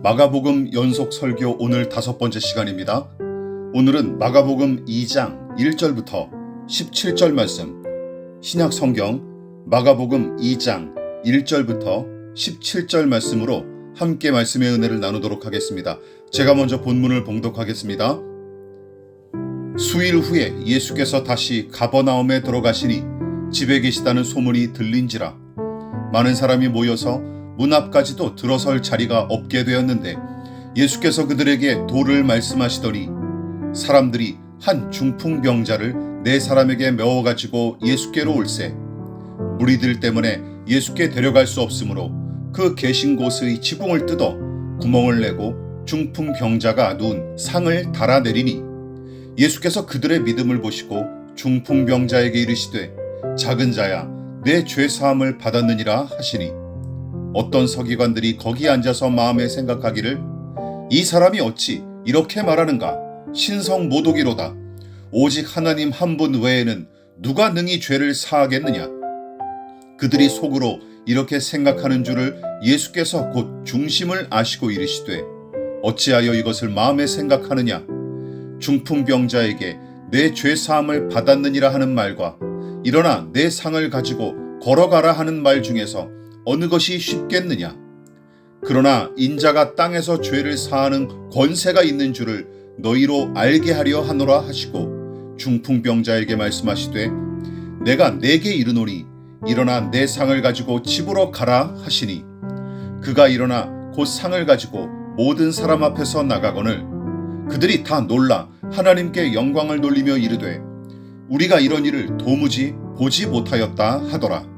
마가복음 연속 설교 오늘 다섯 번째 시간입니다. 오늘은 마가복음 2장 1절부터 17절 말씀, 신약 성경 마가복음 2장 1절부터 17절 말씀으로 함께 말씀의 은혜를 나누도록 하겠습니다. 제가 먼저 본문을 봉독하겠습니다. 수일 후에 예수께서 다시 가버나움에 들어가시니 집에 계시다는 소문이 들린지라 많은 사람이 모여서 문 앞까지도 들어설 자리가 없게 되었는데 예수께서 그들에게 도를 말씀하시더니 사람들이 한 중풍병자를 네 사람에게 메워 가지고 예수께로 올세. 무리들 때문에 예수께 데려갈 수 없으므로 그 계신 곳의 지붕을 뜯어 구멍을 내고 중풍병자가 누운 상을 달아내리니 예수께서 그들의 믿음을 보시고 중풍병자에게 이르시되 작은 자야 내 죄 사함을 받았느니라 하시니 어떤 서기관들이 거기 앉아서 마음에 생각하기를 이 사람이 어찌 이렇게 말하는가? 신성 모독이로다. 오직 하나님 한 분 외에는 누가 능히 죄를 사하겠느냐? 그들이 속으로 이렇게 생각하는 줄을 예수께서 곧 중심을 아시고 이르시되 어찌하여 이것을 마음에 생각하느냐? 중풍병자에게 내 죄 사함을 받았느니라 하는 말과 일어나 내 상을 가지고 걸어가라 하는 말 중에서 어느 것이 쉽겠느냐? 그러나 인자가 땅에서 죄를 사하는 권세가 있는 줄을 너희로 알게 하려 하노라 하시고 중풍병자에게 말씀하시되 내가 내게 이르노니 일어나 내 상을 가지고 집으로 가라 하시니 그가 일어나 곧 상을 가지고 모든 사람 앞에서 나가거늘 그들이 다 놀라 하나님께 영광을 돌리며 이르되 우리가 이런 일을 도무지 보지 못하였다 하더라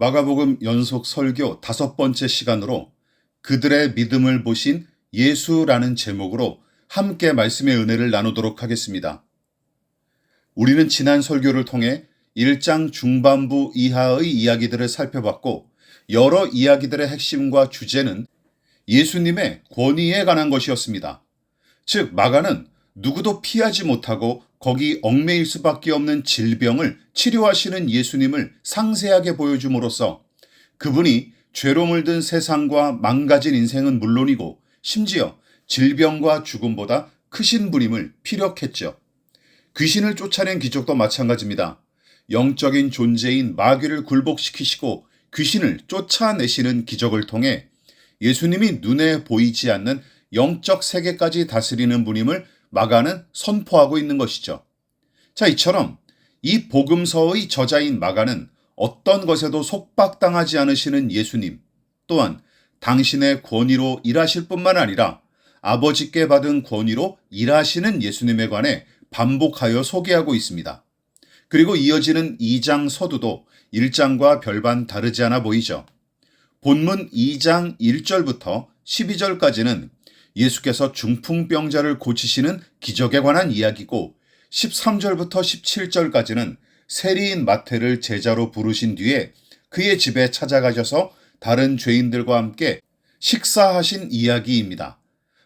마가복음 연속 설교 다섯 번째 시간으로 그들의 믿음을 보신 예수라는 제목으로 함께 말씀의 은혜를 나누도록 하겠습니다. 우리는 지난 설교를 통해 1장 중반부 이하의 이야기들을 살펴봤고 여러 이야기들의 핵심과 주제는 예수님의 권위에 관한 것이었습니다. 즉, 마가는 누구도 피하지 못하고 거기 얽매일 수밖에 없는 질병을 치료하시는 예수님을 상세하게 보여줌으로써 그분이 죄로 물든 세상과 망가진 인생은 물론이고 심지어 질병과 죽음보다 크신 분임을 피력했죠. 귀신을 쫓아낸 기적도 마찬가지입니다. 영적인 존재인 마귀를 굴복시키시고 귀신을 쫓아내시는 기적을 통해 예수님이 눈에 보이지 않는 영적 세계까지 다스리는 분임을 마가는 선포하고 있는 것이죠. 자, 이처럼 이 복음서의 저자인 마가는 어떤 것에도 속박당하지 않으시는 예수님, 또한 당신의 권위로 일하실 뿐만 아니라 아버지께 받은 권위로 일하시는 예수님에 관해 반복하여 소개하고 있습니다. 그리고 이어지는 2장 서두도 1장과 별반 다르지 않아 보이죠. 본문 2장 1절부터 12절까지는 예수께서 중풍병자를 고치시는 기적에 관한 이야기고 13절부터 17절까지는 세리인 마태를 제자로 부르신 뒤에 그의 집에 찾아가셔서 다른 죄인들과 함께 식사하신 이야기입니다.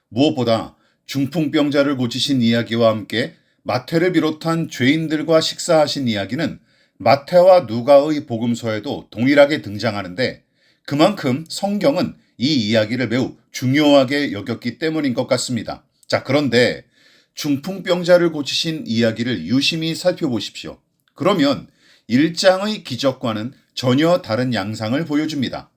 무엇보다 중풍병자를 고치신 이야기와 함께 마태를 비롯한 죄인들과 식사하신 이야기는 마태와 누가의 복음서에도 동일하게 등장하는데 그만큼 성경은 이 이야기를 매우 중요하게 여겼기 때문인 것 같습니다. 자, 그런데 중풍병자를 고치신 이야기를 유심히 살펴보십시오. 그러면 1장의 기적과는 전혀 다른 양상을 보여줍니다.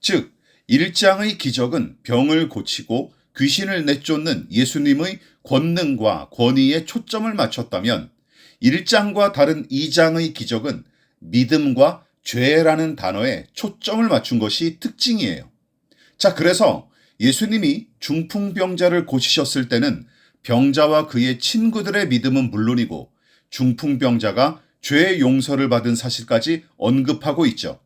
즉, 1장의 기적은 병을 고치고 귀신을 내쫓는 예수님의 권능과 권위에 초점을 맞췄다면 1장과 다른 2장의 기적은 믿음과 죄라는 단어에 초점을 맞춘 것이 특징이에요. 자, 그래서 예수님이 중풍병자를 고치셨을 때는 병자와 그의 친구들의 믿음은 물론이고 중풍병자가 죄의 용서를 받은 사실까지 언급하고 있죠.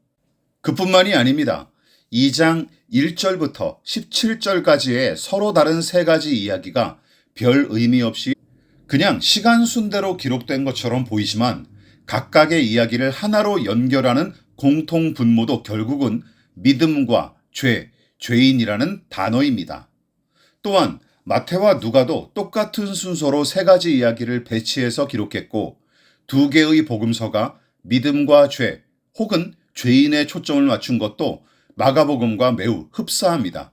그뿐만이 아닙니다. 2장 1절부터 17절까지의 서로 다른 세 가지 이야기가 별 의미 없이 그냥 시간 순대로 기록된 것처럼 보이지만 각각의 이야기를 하나로 연결하는 공통 분모도 결국은 믿음과 죄, 죄인이라는 단어입니다. 또한 마태와 누가도 똑같은 순서로 세 가지 이야기를 배치해서 기록했고 두 개의 복음서가 믿음과 죄 혹은 죄인의 초점을 맞춘 것도 마가복음과 매우 흡사합니다.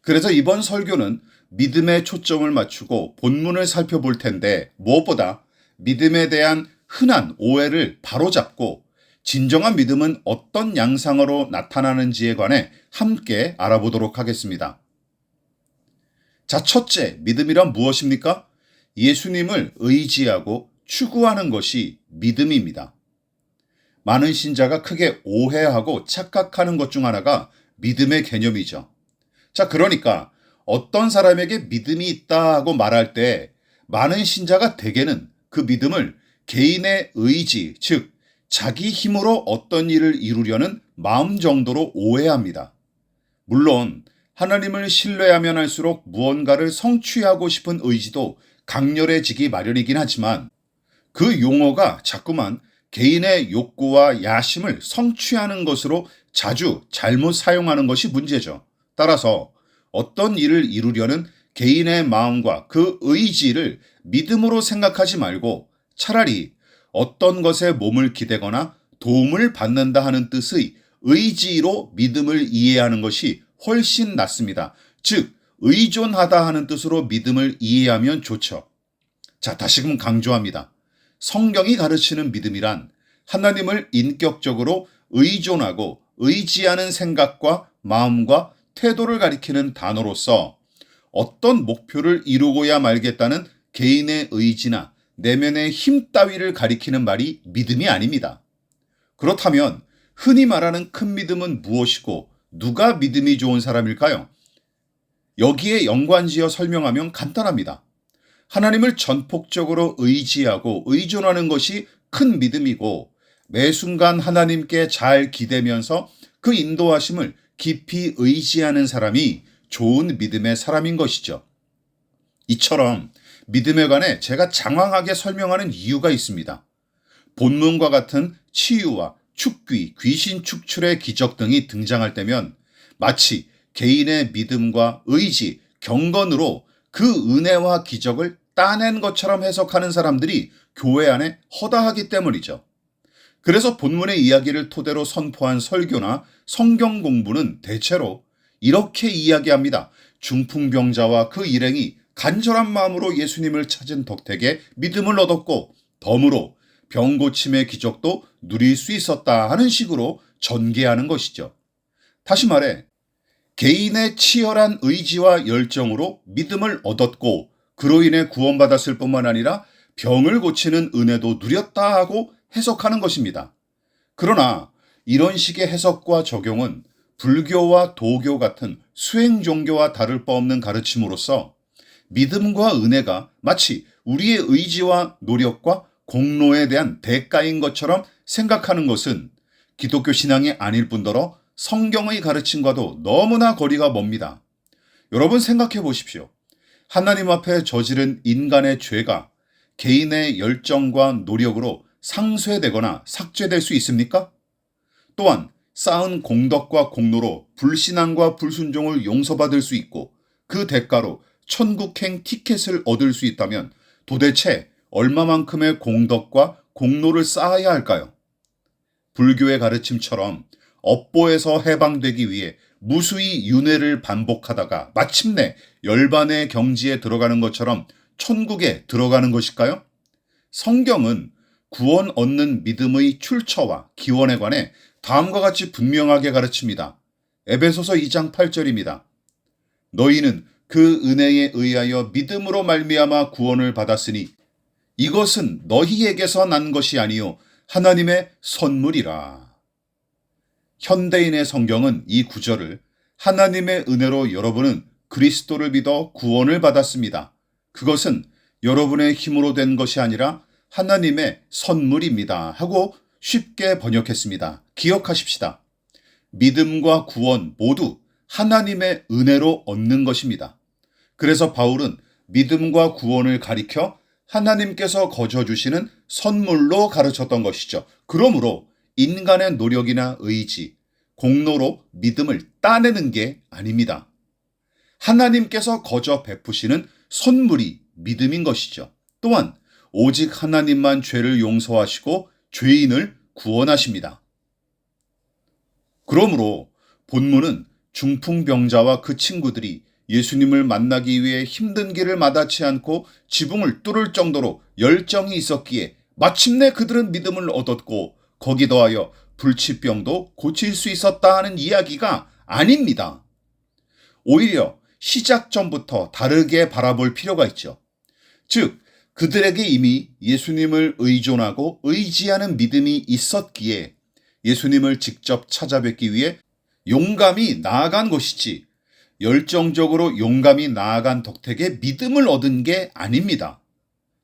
그래서 이번 설교는 믿음에 초점을 맞추고 본문을 살펴볼 텐데 무엇보다 믿음에 대한 흔한 오해를 바로잡고 진정한 믿음은 어떤 양상으로 나타나는지에 관해 함께 알아보도록 하겠습니다. 자, 첫째, 믿음이란 무엇입니까? 예수님을 의지하고 추구하는 것이 믿음입니다. 많은 신자가 크게 오해하고 착각하는 것 중 하나가 믿음의 개념이죠. 자, 그러니까 어떤 사람에게 믿음이 있다 하고 말할 때 많은 신자가 대개는 그 믿음을 개인의 의지, 즉, 자기 힘으로 어떤 일을 이루려는 마음 정도로 오해합니다. 물론, 하나님을 신뢰하면 할수록 무언가를 성취하고 싶은 의지도 강렬해지기 마련이긴 하지만 그 용어가 자꾸만 개인의 욕구와 야심을 성취하는 것으로 자주 잘못 사용하는 것이 문제죠. 따라서 어떤 일을 이루려는 개인의 마음과 그 의지를 믿음으로 생각하지 말고 차라리 어떤 것에 몸을 기대거나 도움을 받는다 하는 뜻의 의지로 믿음을 이해하는 것이 훨씬 낫습니다. 즉, 의존하다 하는 뜻으로 믿음을 이해하면 좋죠. 자, 다시금 강조합니다. 성경이 가르치는 믿음이란 하나님을 인격적으로 의존하고 의지하는 생각과 마음과 태도를 가리키는 단어로서 어떤 목표를 이루고야 말겠다는 개인의 의지나 내면의 힘 따위를 가리키는 말이 믿음이 아닙니다. 그렇다면 흔히 말하는 큰 믿음은 무엇이고 누가 믿음이 좋은 사람일까요? 여기에 연관지어 설명하면 간단합니다. 하나님을 전폭적으로 의지하고 의존하는 것이 큰 믿음이고 매 순간 하나님께 잘 기대면서 그 인도하심을 깊이 의지하는 사람이 좋은 믿음의 사람인 것이죠. 이처럼 믿음에 관해 제가 장황하게 설명하는 이유가 있습니다. 본문과 같은 치유와 축귀, 귀신 축출의 기적 등이 등장할 때면 마치 개인의 믿음과 의지, 경건으로 그 은혜와 기적을 따낸 것처럼 해석하는 사람들이 교회 안에 허다하기 때문이죠. 그래서 본문의 이야기를 토대로 선포한 설교나 성경 공부는 대체로 이렇게 이야기합니다. 중풍병자와 그 일행이 간절한 마음으로 예수님을 찾은 덕택에 믿음을 얻었고 덤으로 병 고침의 기적도 누릴 수 있었다 하는 식으로 전개하는 것이죠. 다시 말해 개인의 치열한 의지와 열정으로 믿음을 얻었고 그로 인해 구원받았을 뿐만 아니라 병을 고치는 은혜도 누렸다 하고 해석하는 것입니다. 그러나 이런 식의 해석과 적용은 불교와 도교 같은 수행 종교와 다를 바 없는 가르침으로서 믿음과 은혜가 마치 우리의 의지와 노력과 공로에 대한 대가인 것처럼 생각하는 것은 기독교 신앙이 아닐 뿐더러 성경의 가르침과도 너무나 거리가 멉니다. 여러분 생각해 보십시오. 하나님 앞에 저지른 인간의 죄가 개인의 열정과 노력으로 상쇄되거나 삭제될 수 있습니까? 또한 쌓은 공덕과 공로로 불신앙과 불순종을 용서받을 수 있고 그 대가로 천국행 티켓을 얻을 수 있다면 도대체 얼마만큼의 공덕과 공로를 쌓아야 할까요? 불교의 가르침처럼 업보에서 해방되기 위해 무수히 윤회를 반복하다가 마침내 열반의 경지에 들어가는 것처럼 천국에 들어가는 것일까요? 성경은 구원 얻는 믿음의 출처와 기원에 관해 다음과 같이 분명하게 가르칩니다. 에베소서 2장 8절입니다. 너희는 그 은혜에 의하여 믿음으로 말미암아 구원을 받았으니 이것은 너희에게서 난 것이 아니요 하나님의 선물이라. 현대인의 성경은 이 구절을 하나님의 은혜로 여러분은 그리스도를 믿어 구원을 받았습니다. 그것은 여러분의 힘으로 된 것이 아니라 하나님의 선물입니다. 하고 쉽게 번역했습니다. 기억하십시다. 믿음과 구원 모두 하나님의 은혜로 얻는 것입니다. 그래서 바울은 믿음과 구원을 가리켜 하나님께서 거저 주시는 선물로 가르쳤던 것이죠. 그러므로 인간의 노력이나 의지, 공로로 믿음을 따내는 게 아닙니다. 하나님께서 거저 베푸시는 선물이 믿음인 것이죠. 또한 오직 하나님만 죄를 용서하시고 죄인을 구원하십니다. 그러므로 본문은 중풍병자와 그 친구들이 예수님을 만나기 위해 힘든 길을 마다치 않고 지붕을 뚫을 정도로 열정이 있었기에 마침내 그들은 믿음을 얻었고 거기 더하여 불치병도 고칠 수 있었다 하는 이야기가 아닙니다. 오히려 시작 전부터 다르게 바라볼 필요가 있죠. 즉, 그들에게 이미 예수님을 의존하고 의지하는 믿음이 있었기에 예수님을 직접 찾아뵙기 위해 용감히 나아간 것이지 열정적으로 용감히 나아간 덕택에 믿음을 얻은 게 아닙니다.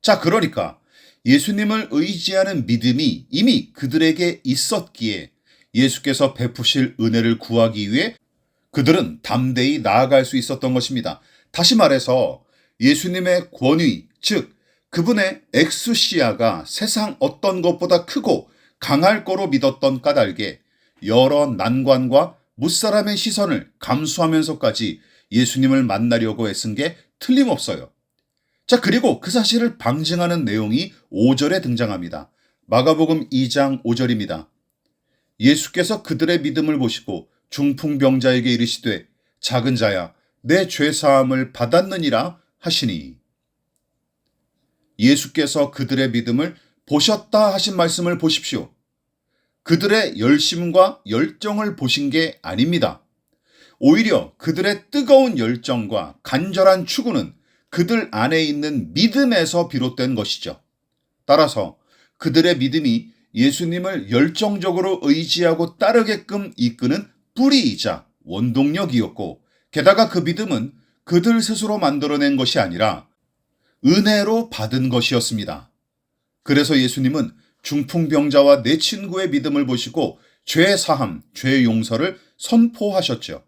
자, 그러니까 예수님을 의지하는 믿음이 이미 그들에게 있었기에 예수께서 베푸실 은혜를 구하기 위해 그들은 담대히 나아갈 수 있었던 것입니다. 다시 말해서 예수님의 권위, 즉, 그분의 엑수시아가 세상 어떤 것보다 크고 강할 거로 믿었던 까닭에 여러 난관과 무사람의 시선을 감수하면서까지 예수님을 만나려고 애쓴 게 틀림없어요. 자, 그리고 그 사실을 방증하는 내용이 5절에 등장합니다. 마가복음 2장 5절입니다. 예수께서 그들의 믿음을 보시고 중풍병자에게 이르시되 작은 자야 내 죄사함을 받았느니라 하시니 예수께서 그들의 믿음을 보셨다 하신 말씀을 보십시오. 그들의 열심과 열정을 보신 게 아닙니다. 오히려 그들의 뜨거운 열정과 간절한 추구는 그들 안에 있는 믿음에서 비롯된 것이죠. 따라서 그들의 믿음이 예수님을 열정적으로 의지하고 따르게끔 이끄는 뿌리이자 원동력이었고, 게다가 그 믿음은 그들 스스로 만들어낸 것이 아니라 은혜로 받은 것이었습니다. 그래서 예수님은 중풍병자와 내 친구의 믿음을 보시고 죄 사함, 죄 용서를 선포하셨죠.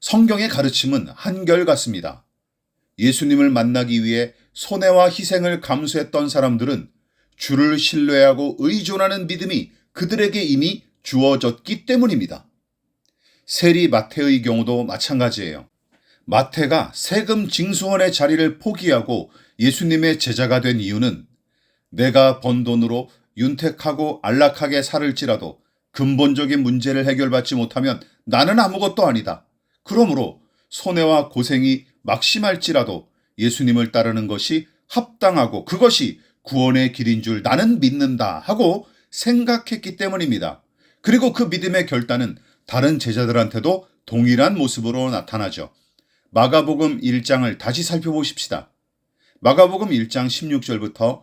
성경의 가르침은 한결같습니다. 예수님을 만나기 위해 손해와 희생을 감수했던 사람들은 주를 신뢰하고 의존하는 믿음이 그들에게 이미 주어졌기 때문입니다. 세리 마태의 경우도 마찬가지예요. 마태가 세금 징수원의 자리를 포기하고 예수님의 제자가 된 이유는 내가 번 돈으로 윤택하고 안락하게 살을지라도 근본적인 문제를 해결받지 못하면 나는 아무것도 아니다. 그러므로 손해와 고생이 막심할지라도 예수님을 따르는 것이 합당하고 그것이 구원의 길인 줄 나는 믿는다 하고 생각했기 때문입니다. 그리고 그 믿음의 결단은 다른 제자들한테도 동일한 모습으로 나타나죠. 마가복음 1장을 다시 살펴보십시다. 마가복음 1장 16절부터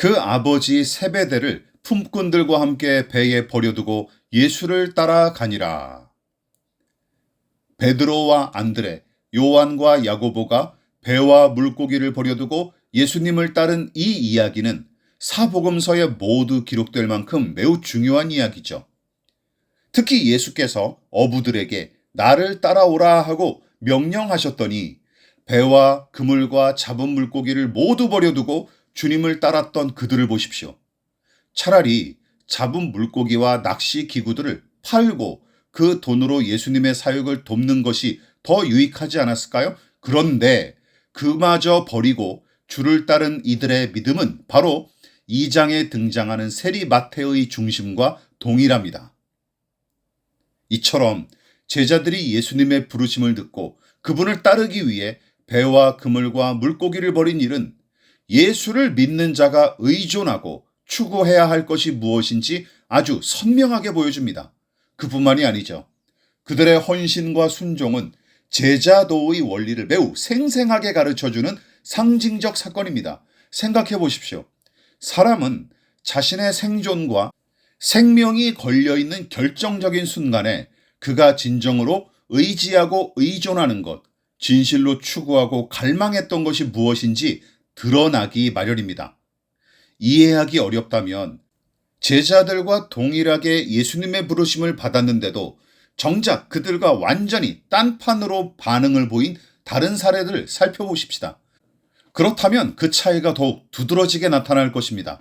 그 아버지 세베대를 품꾼들과 함께 배에 버려두고 예수를 따라가니라. 베드로와 안드레, 요한과 야고보가 배와 물고기를 버려두고 예수님을 따른 이 이야기는 사복음서에 모두 기록될 만큼 매우 중요한 이야기죠. 특히 예수께서 어부들에게 나를 따라오라 하고 명령하셨더니 배와 그물과 잡은 물고기를 모두 버려두고 주님을 따랐던 그들을 보십시오. 차라리 잡은 물고기와 낚시 기구들을 팔고 그 돈으로 예수님의 사역을 돕는 것이 더 유익하지 않았을까요? 그런데 그마저 버리고 주를 따른 이들의 믿음은 바로 2장에 등장하는 세리 마태의 중심과 동일합니다. 이처럼 제자들이 예수님의 부르심을 듣고 그분을 따르기 위해 배와 그물과 물고기를 버린 일은 예수를 믿는 자가 의존하고 추구해야 할 것이 무엇인지 아주 선명하게 보여줍니다. 그뿐만이 아니죠. 그들의 헌신과 순종은 제자도의 원리를 매우 생생하게 가르쳐주는 상징적 사건입니다. 생각해 보십시오. 사람은 자신의 생존과 생명이 걸려있는 결정적인 순간에 그가 진정으로 의지하고 의존하는 것, 진실로 추구하고 갈망했던 것이 무엇인지 드러나기 마련입니다. 이해하기 어렵다면 제자들과 동일하게 예수님의 부르심을 받았는데도 정작 그들과 완전히 딴판으로 반응을 보인 다른 사례들을 살펴보십시다. 그렇다면 그 차이가 더욱 두드러지게 나타날 것입니다.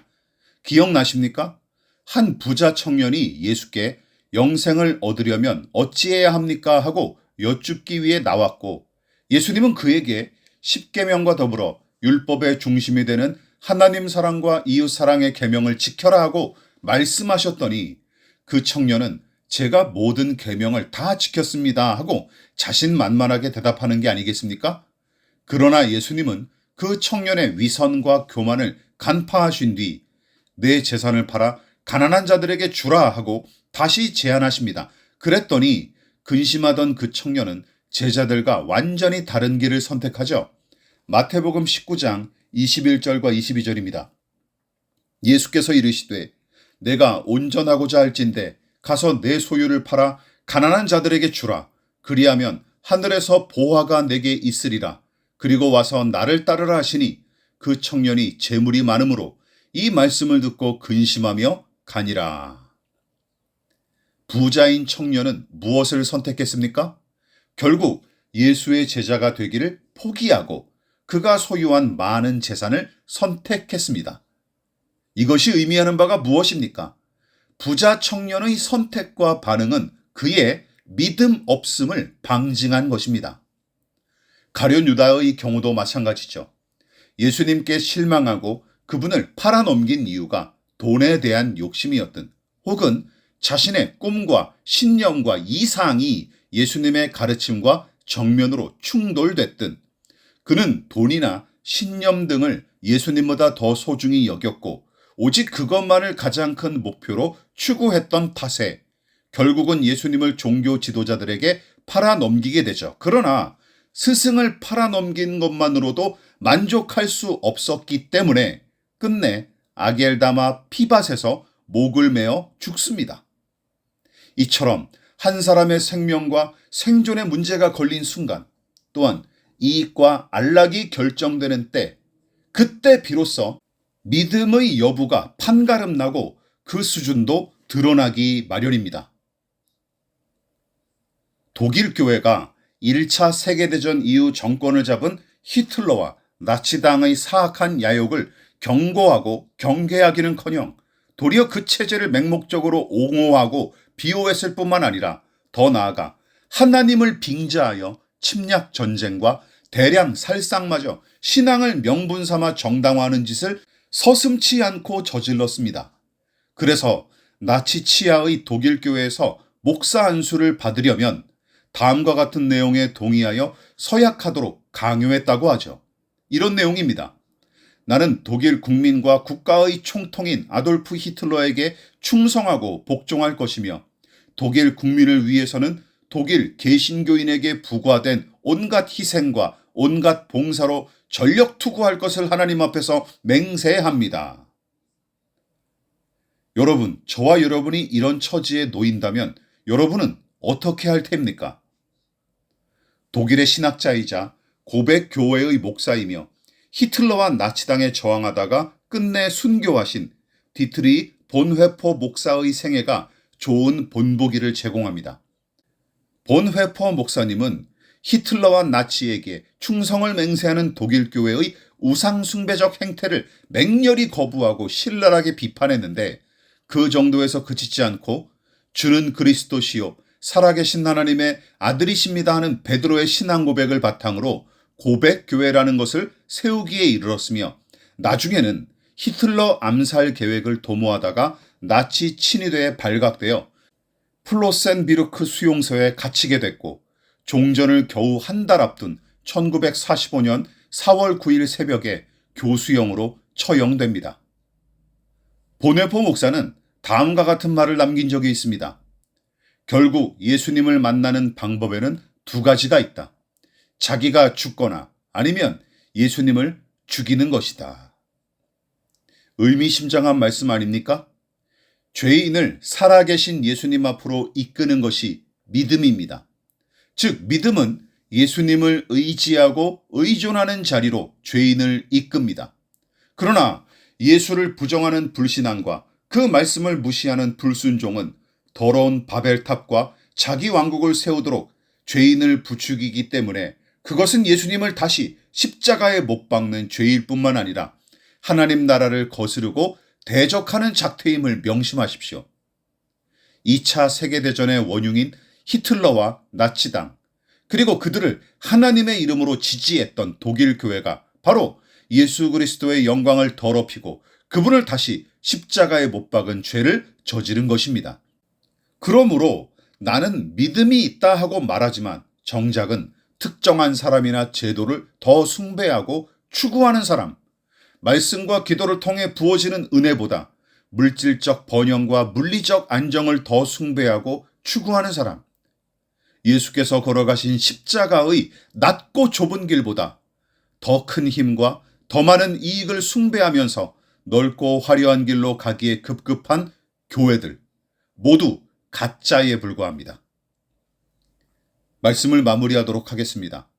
기억나십니까? 한 부자 청년이 예수께 영생을 얻으려면 어찌해야 합니까? 하고 여쭙기 위해 나왔고 예수님은 그에게 십계명과 더불어 율법의 중심이 되는 하나님 사랑과 이웃 사랑의 계명을 지켜라 하고 말씀하셨더니 그 청년은 제가 모든 계명을 다 지켰습니다 하고 자신만만하게 대답하는 게 아니겠습니까? 그러나 예수님은 그 청년의 위선과 교만을 간파하신 뒤 내 재산을 팔아 가난한 자들에게 주라 하고 다시 제안하십니다. 그랬더니 근심하던 그 청년은 제자들과 완전히 다른 길을 선택하죠. 마태복음 19장 21절과 22절입니다. 예수께서 이르시되 내가 온전하고자 할진대 가서 내 소유를 팔아 가난한 자들에게 주라. 그리하면 하늘에서 보화가 내게 있으리라. 그리고 와서 나를 따르라 하시니 그 청년이 재물이 많으므로 이 말씀을 듣고 근심하며 가니라. 부자인 청년은 무엇을 선택했습니까? 결국 예수의 제자가 되기를 포기하고 그가 소유한 많은 재산을 선택했습니다. 이것이 의미하는 바가 무엇입니까? 부자 청년의 선택과 반응은 그의 믿음 없음을 방증한 것입니다. 가룟 유다의 경우도 마찬가지죠. 예수님께 실망하고 그분을 팔아넘긴 이유가 돈에 대한 욕심이었든 혹은 자신의 꿈과 신념과 이상이 예수님의 가르침과 정면으로 충돌됐든 그는 돈이나 신념 등을 예수님보다 더 소중히 여겼고 오직 그것만을 가장 큰 목표로 추구했던 탓에 결국은 예수님을 종교 지도자들에게 팔아넘기게 되죠. 그러나 스승을 팔아넘긴 것만으로도 만족할 수 없었기 때문에 끝내 아겔다마 피밭에서 목을 메어 죽습니다. 이처럼 한 사람의 생명과 생존의 문제가 걸린 순간 또한 이익과 안락이 결정되는 때 그때 비로소 믿음의 여부가 판가름 나고 그 수준도 드러나기 마련입니다. 독일 교회가 1차 세계대전 이후 정권을 잡은 히틀러와 나치당의 사악한 야욕을 경고하고 경계하기는커녕 도리어 그 체제를 맹목적으로 옹호하고 비호했을 뿐만 아니라 더 나아가 하나님을 빙자하여 침략 전쟁과 대량 살상마저 신앙을 명분 삼아 정당화하는 짓을 서슴치 않고 저질렀습니다. 그래서 나치 치하의 독일 교회에서 목사 안수를 받으려면 다음과 같은 내용에 동의하여 서약하도록 강요했다고 하죠. 이런 내용입니다. 나는 독일 국민과 국가의 총통인 아돌프 히틀러에게 충성하고 복종할 것이며 독일 국민을 위해서는 독일 개신교인에게 부과된 온갖 희생과 온갖 봉사로 전력 투구할 것을 하나님 앞에서 맹세합니다. 여러분, 저와 여러분이 이런 처지에 놓인다면 여러분은 어떻게 할 텐입니까? 독일의 신학자이자 고백 교회의 목사이며 히틀러와 나치당에 저항하다가 끝내 순교하신 디트리 본회포 목사의 생애가 좋은 본보기를 제공합니다. 본회포 목사님은 히틀러와 나치에게 충성을 맹세하는 독일 교회의 우상숭배적 행태를 맹렬히 거부하고 신랄하게 비판했는데 그 정도에서 그치지 않고 주는 그리스도시요 살아계신 하나님의 아들이십니다 하는 베드로의 신앙 고백을 바탕으로 고백 교회라는 것을 세우기에 이르렀으며 나중에는 히틀러 암살 계획을 도모하다가 나치 친위대에 발각되어 플로센비르크 수용소에 갇히게 됐고 종전을 겨우 한 달 앞둔 1945년 4월 9일 새벽에 교수형으로 처형됩니다. 보네포 목사는 다음과 같은 말을 남긴 적이 있습니다. 결국 예수님을 만나는 방법에는 두 가지가 있다. 자기가 죽거나 아니면 예수님을 죽이는 것이다. 의미심장한 말씀 아닙니까? 죄인을 살아계신 예수님 앞으로 이끄는 것이 믿음입니다. 즉, 믿음은 예수님을 의지하고 의존하는 자리로 죄인을 이끕니다. 그러나 예수를 부정하는 불신앙과 그 말씀을 무시하는 불순종은 더러운 바벨탑과 자기 왕국을 세우도록 죄인을 부추기기 때문에 그것은 예수님을 다시 십자가에 못 박는 죄일 뿐만 아니라 하나님 나라를 거스르고 대적하는 작태임을 명심하십시오. 2차 세계대전의 원흉인 히틀러와 나치당, 그리고 그들을 하나님의 이름으로 지지했던 독일 교회가 바로 예수 그리스도의 영광을 더럽히고 그분을 다시 십자가에 못 박은 죄를 저지른 것입니다. 그러므로 나는 믿음이 있다 하고 말하지만 정작은 특정한 사람이나 제도를 더 숭배하고 추구하는 사람, 말씀과 기도를 통해 부어지는 은혜보다 물질적 번영과 물리적 안정을 더 숭배하고 추구하는 사람, 예수께서 걸어가신 십자가의 낮고 좁은 길보다 더 큰 힘과 더 많은 이익을 숭배하면서 넓고 화려한 길로 가기에 급급한 교회들 모두 가짜에 불과합니다. 말씀을 마무리하도록 하겠습니다.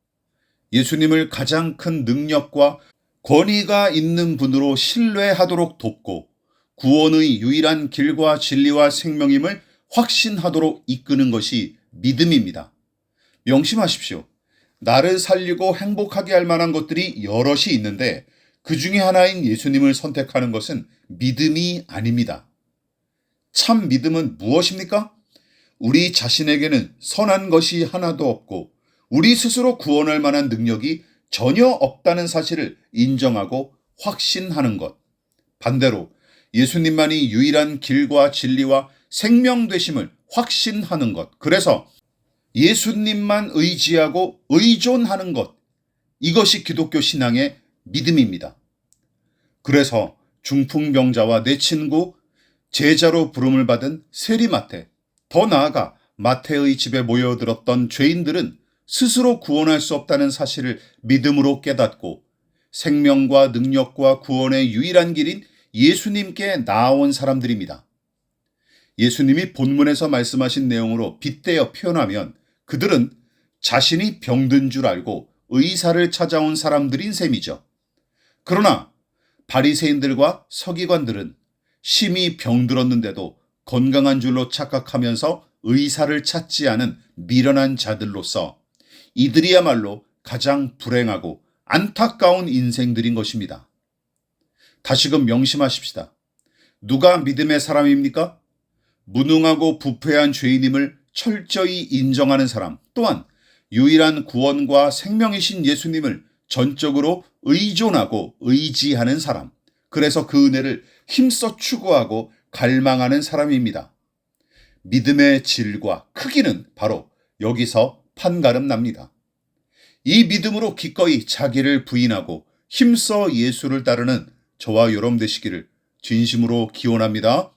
예수님을 가장 큰 능력과 권위가 있는 분으로 신뢰하도록 돕고 구원의 유일한 길과 진리와 생명임을 확신하도록 이끄는 것이 믿음입니다. 명심하십시오. 나를 살리고 행복하게 할 만한 것들이 여럿이 있는데 그 중에 하나인 예수님을 선택하는 것은 믿음이 아닙니다. 참 믿음은 무엇입니까? 우리 자신에게는 선한 것이 하나도 없고 우리 스스로 구원할 만한 능력이 전혀 없다는 사실을 인정하고 확신하는 것. 반대로 예수님만이 유일한 길과 진리와 생명 되심을 확신하는 것. 그래서 예수님만 의지하고 의존하는 것. 이것이 기독교 신앙의 믿음입니다. 그래서 중풍병자와 내 친구 제자로 부름을 받은 세리마태, 더 나아가 마태의 집에 모여들었던 죄인들은 스스로 구원할 수 없다는 사실을 믿음으로 깨닫고 생명과 능력과 구원의 유일한 길인 예수님께 나아온 사람들입니다. 예수님이 본문에서 말씀하신 내용으로 빗대어 표현하면 그들은 자신이 병든 줄 알고 의사를 찾아온 사람들인 셈이죠. 그러나 바리새인들과 서기관들은 심히 병들었는데도 건강한 줄로 착각하면서 의사를 찾지 않은 미련한 자들로서 이들이야말로 가장 불행하고 안타까운 인생들인 것입니다. 다시금 명심하십시다. 누가 믿음의 사람입니까? 무능하고 부패한 죄인임을 철저히 인정하는 사람, 또한 유일한 구원과 생명이신 예수님을 전적으로 의존하고 의지하는 사람, 그래서 그 은혜를 힘써 추구하고 갈망하는 사람입니다. 믿음의 질과 크기는 바로 여기서 판가름 납니다. 이 믿음으로 기꺼이 자기를 부인하고 힘써 예수를 따르는 저와 여러분 되시기를 진심으로 기원합니다.